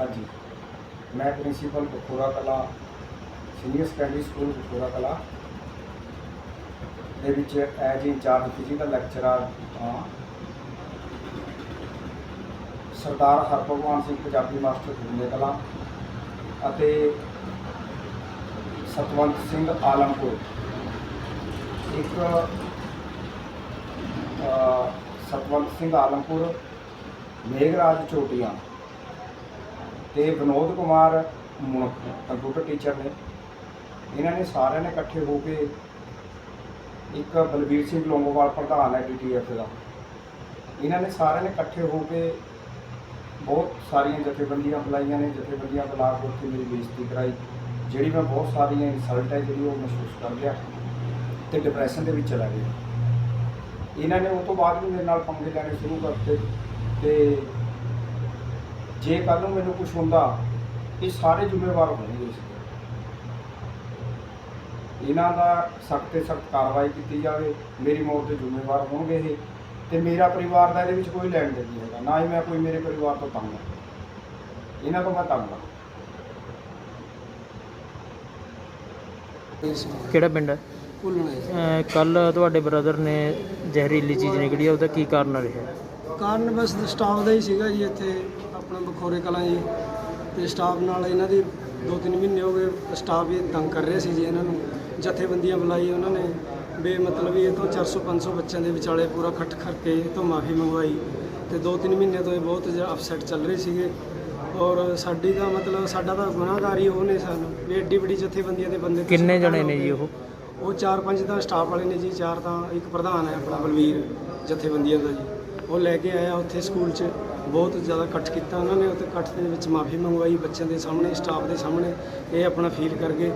ਹਾਂਜੀ। ਮੈਂ ਪ੍ਰਿੰਸੀਪਲ ਬਖੋਰਾ ਕਲਾ, ਸੀਨੀਅਰ ਸੈਕੰਡਰੀ ਸਕੂਲ ਬਖੋਰਾ ਕਲਾ, ਦੇ ਵਿੱਚ ਐਜ ਇੰਚਾਰਜ ਫਿਜ਼ੀਕਲ ਲੈਕਚਰਰ ਹਾਂ। ਸਰਦਾਰ ਹਰਭਗਵਾਨ ਸਿੰਘ ਪੰਜਾਬੀ ਮਾਸਟਰ ਗੁਰਨੇ ਕਲਾ ਅਤੇ ਸਤਵੰਤ ਸਿੰਘ ਆਲਮਪੁਰ ਇੱਕ ਸਤਵੰਤ ਸਿੰਘ ਆਲਮਪੁਰ ਮੇਘਰਾਜ ਚੋਟੀਆਂ ਤੇ ਵਿਨੋਦ ਕੁਮਾਰ ਮੁਣਕ ਕੰਪਿਊਟਰ ਟੀਚਰ ਨੇ। ਇਹਨਾਂ ਨੇ ਸਾਰਿਆਂ ਨੇ ਇਕੱਠੇ ਹੋ ਕੇ ਇੱਕ ਬਲਬੀਰ ਸਿੰਘ ਲੋਂਗੋਵਾਲ ਪ੍ਰਧਾਨ ਹੈ ਡੀਟੀਐਫ ਦਾ। ਇਹਨਾਂ ਨੇ ਸਾਰਿਆਂ ਨੇ ਇਕੱਠੇ ਹੋ ਕੇ ਬਹੁਤ ਸਾਰੀਆਂ ਜਥੇਬੰਦੀਆਂ ਬੁਲਾਈਆਂ ਨੇ, ਜਥੇਬੰਦੀਆਂ ਬੁਲਾ ਕੇ ਉੱਥੇ ਮੇਰੀ ਬੇਇੱਜ਼ਤੀ ਕਰਾਈ, ਜਿਹੜੀ ਮੈਂ ਬਹੁਤ ਸਾਰੀਆਂ ਇਨਸਲਟ ਹੈ ਜਿਹੜੀ ਉਹ ਮਹਿਸੂਸ ਕਰ ਲਿਆ ਤੇ ਡਿਪਰੈਸ਼ਨ ਦੇ ਵਿੱਚ ਚਲਾ ਗਿਆ। ਇਹਨਾਂ ਨੇ ਉਸ ਤੋਂ ਬਾਅਦ ਵੀ ਮੇਰੇ ਨਾਲ ਪੰਗੇ ਲੈਣੇ ਸ਼ੁਰੂ ਕਰਤੇ ਤੇ ਜੇ ਕੱਲ ਨੂੰ ਮੈਨੂੰ ਕੁਝ ਹੁੰਦਾ ਇਹ ਸਾਰੇ ਜ਼ਿੰਮੇਵਾਰ ਹੋਣਗੇ ਇਸ ਦੇ ਇਹਨਾਂ ਦਾ ਸਖਤ ਤੇ ਸਖਤ ਕਾਰਵਾਈ ਕੀਤੀ ਜਾਵੇ ਮੇਰੀ ਮੌਤ ਦੇ ਜ਼ਿੰਮੇਵਾਰ ਹੋਣਗੇ ਇਹ ਤੇ ਮੇਰਾ ਪਰਿਵਾਰ ਦਾ ਇਹਦੇ ਵਿੱਚ ਕੋਈ ਲੈਣ ਦੇਣ ਨਹੀਂ ਹੈਗਾ ਨਾ ਹੀ ਮੈਂ ਕੋਈ ਮੇਰੇ ਪਰਿਵਾਰ ਤੋਂ ਤੰਗ ਹਾਂ। ਇਹਨਾਂ ਤੋਂ ਮੈਂ ਤੰਗ ਹਾਂ। ਕਿਹੜਾ ਪਿੰਡ ਹੈ? ਕੱਲ ਤੁਹਾਡੇ ਬ੍ਰਦਰ ਨੇ ਜ਼ਹਿਰੀਲੀ ਚੀਜ਼ ਨਿਕਲੀ ਉਹਦਾ ਕੀ ਕਾਰਨ ਰਿਹਾ? ਕਾਰਨ ਬਸ ਸਟਾਫ ਦਾ ਹੀ ਸੀਗਾ ਜੀ ਇੱਥੇ। ਆਪਣਾ ਬਖੋਰੇ ਕਲਾਂ ਜੀ ਤੇ ਸਟਾਫ ਨਾਲ ਇਹਨਾਂ ਦੀ 2-3 ਮਹੀਨੇ ਹੋ ਗਏ ਸਟਾਫ ਵੀ ਤੰਗ ਕਰ ਰਿਹਾ ਸੀ ਜੀ ਇਹਨਾਂ ਨੂੰ। ਜਥੇਬੰਦੀਆਂ ਬੁਲਾਈ ਉਹਨਾਂ ਨੇ ਬੇ ਮਤਲਬ ਇਹ ਤੋਂ 400-500 ਬੱਚਿਆਂ ਦੇ ਵਿਚਾਲੇ ਪੂਰਾ ਇਕੱਠ ਕਰਕੇ ਇਹ ਤੋਂ ਮਾਫੀ ਮੰਗਵਾਈ ਤੇ 2-3 ਮਹੀਨੇ ਤੋਂ ਇਹ ਬਹੁਤ ਜ਼ਿਆਦਾ ਅਪਸੈਟ ਚੱਲ ਰਹੇ ਸੀਗੇ। ਔਰ ਸਾਡੀ ਦਾ ਮਤਲਬ ਸਾਡਾ ਤਾਂ ਗੁਨਾਹਗਾਰੀ ਉਹ ਨੇ ਸਾਨੂੰ। ਵੀ ਐਡੀ ਵੱਡੀ ਜਥੇਬੰਦੀਆਂ ਦੇ ਬੰਦੇ ਕਿੰਨੇ ਜਣੇ ਨੇ। ਜੀ ਉਹ? ਉਹ ਚਾਰ ਪੰਜ ਤਾਂ ਸਟਾਫ ਵਾਲੇ ਨੇ ਜੀ ਚਾਰ ਤਾਂ ਇੱਕ ਪ੍ਰਧਾਨ ਹੈ ਆਪਣਾ ਬਲਵੀਰ ਜਥੇਬੰਦੀਆਂ ਦਾ ਜੀ। ਉਹ ਲੈ ਕੇ ਆਇਆ ਉੱਥੇ ਸਕੂਲ 'ਚ। ਬਹੁਤ ਜ਼ਿਆਦਾ ਇਕੱਠ ਕੀਤਾ ਉਹਨਾਂ ਨੇ ਉੱਥੇ ਇਕੱਠ ਦੇ ਵਿੱਚ ਮਾਫੀ ਮੰਗਵਾਈ ਬੱਚਿਆਂ ਦੇ ਸਾਹਮਣੇ ਸਟਾਫ ਦੇ ਸਾਹਮਣੇ। ਇਹ ਆਪਣਾ ਫੀਲ ਕਰ ਗਏ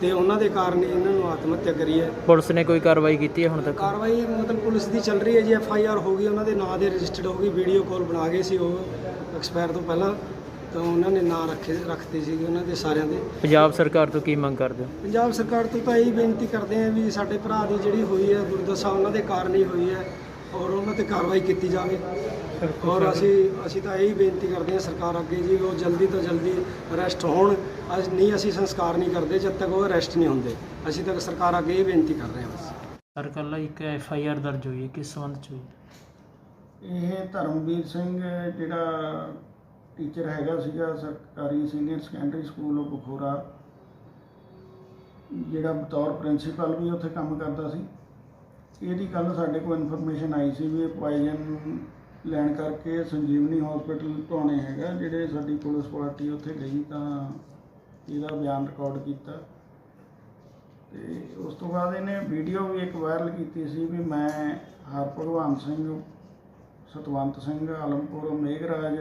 ਤੇ ਉਹਨਾਂ ਦੇ ਕਾਰਨ ਇਹਨਾਂ ਨੂੰ ਆਤਮ ਹੱਤਿਆ ਕਰੀ ਹੈ। ਪੁਲਿਸ ਨੇ ਕੋਈ ਕਾਰਵਾਈ ਕੀਤੀ ਹੈ ਹੁਣ ਤੱਕ? ਕਾਰਵਾਈ ਮਤਲਬ ਪੁਲਿਸ ਦੀ ਚੱਲ ਰਹੀ ਹੈ ਜੀ ਐਫ ਆਈ ਆਰ ਹੋ ਗਈ ਉਹਨਾਂ ਦੇ ਨਾਂ ਦੇ ਰਜਿਸਟਰਡ ਹੋ ਗਈ ਵੀਡੀਓ ਕਾਲ ਬਣਾ ਗਏ ਸੀ ਉਹ ਐਕਸਪਾਇਰ ਤੋਂ ਪਹਿਲਾਂ। ਤਾਂ ਉਹਨਾਂ ਨੇ ਨਾਂ ਰੱਖੇ ਰੱਖਦੇ ਸੀਗੇ ਉਹਨਾਂ ਦੇ ਸਾਰਿਆਂ ਦੇ। ਪੰਜਾਬ ਸਰਕਾਰ ਤੋਂ ਕੀ ਮੰਗ ਕਰਦੇ ਹੋ? ਪੰਜਾਬ ਸਰਕਾਰ ਤੋਂ ਤਾਂ ਇਹ ਬੇਨਤੀ ਕਰਦੇ ਆ ਵੀ ਸਾਡੇ ਭਰਾ ਦੀ ਜਿਹੜੀ ਹੋਈ ਹੈ ਗੁਰਦਸਾ ਉਹਨਾਂ ਦੇ ਕਾਰਨ ਹੀ ਹੋਈ ਹੈ। ਔਰ ਉਹਨਾਂ ਤੇ ਕਾਰਵਾਈ ਕੀਤੀ ਜਾਵੇ। ਔਰ ਅਸੀਂ ਅਸੀਂ ਤਾਂ ਇਹੀ ਬੇਨਤੀ ਕਰਦੇ ਹਾਂ ਸਰਕਾਰ ਅੱਗੇ ਜੀ ਉਹ ਜਲਦੀ ਤੋਂ ਜਲਦੀ ਅਰੈਸਟ ਹੋਣ। ਅੱਜ ਨਹੀਂ ਅਸੀਂ ਸੰਸਕਾਰ ਨਹੀਂ ਕਰਦੇ ਜਦ ਤੱਕ ਉਹ ਅਰੈਸਟ ਨਹੀਂ ਹੁੰਦੇ। ਅਸੀਂ ਤਾਂ ਸਰਕਾਰ ਅੱਗੇ ਇਹ ਬੇਨਤੀ ਕਰ ਰਹੇ ਹਾਂ ਬਸ। ਸਰ ਕੱਲ ਇੱਕ ਐਫ ਆਈ ਆਰ ਦਰਜ ਹੋਈ ਹੈ ਕਿਸ ਸੰਬੰਧ ਚ ਹੋਈ ਇਹ ਧਰਮਵੀਰ ਸਿੰਘ ਜਿਹੜਾ ਟੀਚਰ ਹੈਗਾ ਸੀਗਾ ਸਰਕਾਰੀ ਸੀਨੀਅਰ ਸੈਕੰਡਰੀ ਸਕੂਲ ਬਖੋਰਾ ਜਿਹੜਾ ਬਤੌਰ ਪ੍ਰਿੰਸੀਪਲ ਵੀ ਉੱਥੇ ਕੰਮ ਕਰਦਾ ਸੀ। ਇਹਦੀ ਕੱਲ ਸਾਡੇ ਕੋਲ ਇਨਫੋਰਮੇਸ਼ਨ ਆਈ ਸੀ ਵੀ ਇਹ ਪੋਇਜ਼ਨ ਲੈਣ ਕਰਕੇ ਸੰਜੀਵਨੀ ਹਸਪੀਟਲ ਧੋਣੇ ਹੈਗਾ ਜਿਹੜੇ ਸਾਡੀ ਪੁਲਿਸ ਪਾਰਟੀ ਉੱਥੇ ਗਈ ਤਾਂ ਇਹਦਾ ਬਿਆਨ ਰਿਕਾਰਡ ਕੀਤਾ। ਤੇ ਉਸ ਤੋਂ ਬਾਅਦ ਇਹਨੇ ਵੀਡੀਓ ਵੀ ਇੱਕ ਵਾਇਰਲ ਕੀਤੀ ਸੀ ਵੀ ਮੈਂ ਹਰਭਗਵਾਨ ਸਿੰਘ, ਸਤਵੰਤ ਸਿੰਘ, ਆਲਮਪੁਰ, ਮੇਘਰਾਜ,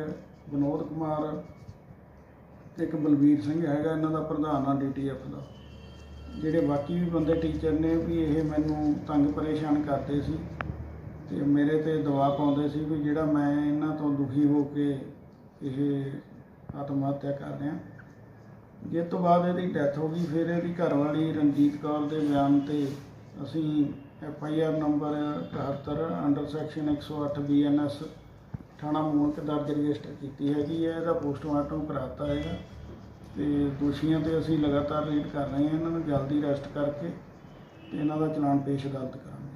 ਵਿਨੋਦ ਕੁਮਾਰ ਤੇ ਇੱਕ ਬਲਬੀਰ ਸਿੰਘ ਹੈਗਾ, ਇਹਨਾਂ ਦਾ ਪ੍ਰਧਾਨ ਆ ਡੀਟੀਐਫ ਦਾ। ਜਿਹੜੇ ਬਾਕੀ ਵੀ ਬੰਦੇ ਟੀਚਰ ਨੇ ਵੀ ਇਹ ਮੈਨੂੰ ਤੰਗ ਪਰੇਸ਼ਾਨ ਕਰਦੇ ਸੀ ਤੇ ਮੇਰੇ ਤੇ ਦਬਾਅ ਪਾਉਂਦੇ ਸੀ ਵੀ ਜਿਹੜਾ ਮੈਂ ਇਹਨਾਂ ਤੋਂ ਦੁਖੀ ਹੋ ਕੇ ਇਹ ਆਤਮ ਹੱਤਿਆ ਕਰ ਰਿਹਾ। ਜਿਸ ਤੋਂ ਬਾਅਦ ਇਹਦੀ ਡੈਥ ਹੋ ਗਈ, ਫਿਰ ਇਹਦੀ ਘਰਵਾਲੀ ਰਣਜੀਤ ਕੌਰ ਦੇ ਬਿਆਨ ਤੇ ਅਸੀਂ F I R number 71 under section 108 B N S ਥਾਣਾ ਮੂਣਕ ਦਰਜ ਰਜਿਸਟਰ ਕੀਤੀ ਹੈਗੀ ਹੈ, ਇਹਦਾ ਪੋਸਟਮਾਰਟਮ ਕਰਾਤਾ ਹੈਗਾ। ਤੇ ਦੋਸ਼ੀਆਂ ਤੇ ਅਸੀਂ ਲਗਾਤਾਰ ਰੇਡ ਕਰ ਰਹੇ ਹਾਂ, ਇਹਨਾਂ ਨੂੰ ਜਲਦੀ ਅਰੈਸਟ ਕਰਕੇ ਤੇ ਇਹਨਾਂ ਦਾ ਚਲਾਨ ਪੇਸ਼ ਅਦਾਲਤ ਕਰਾਂਗੇ।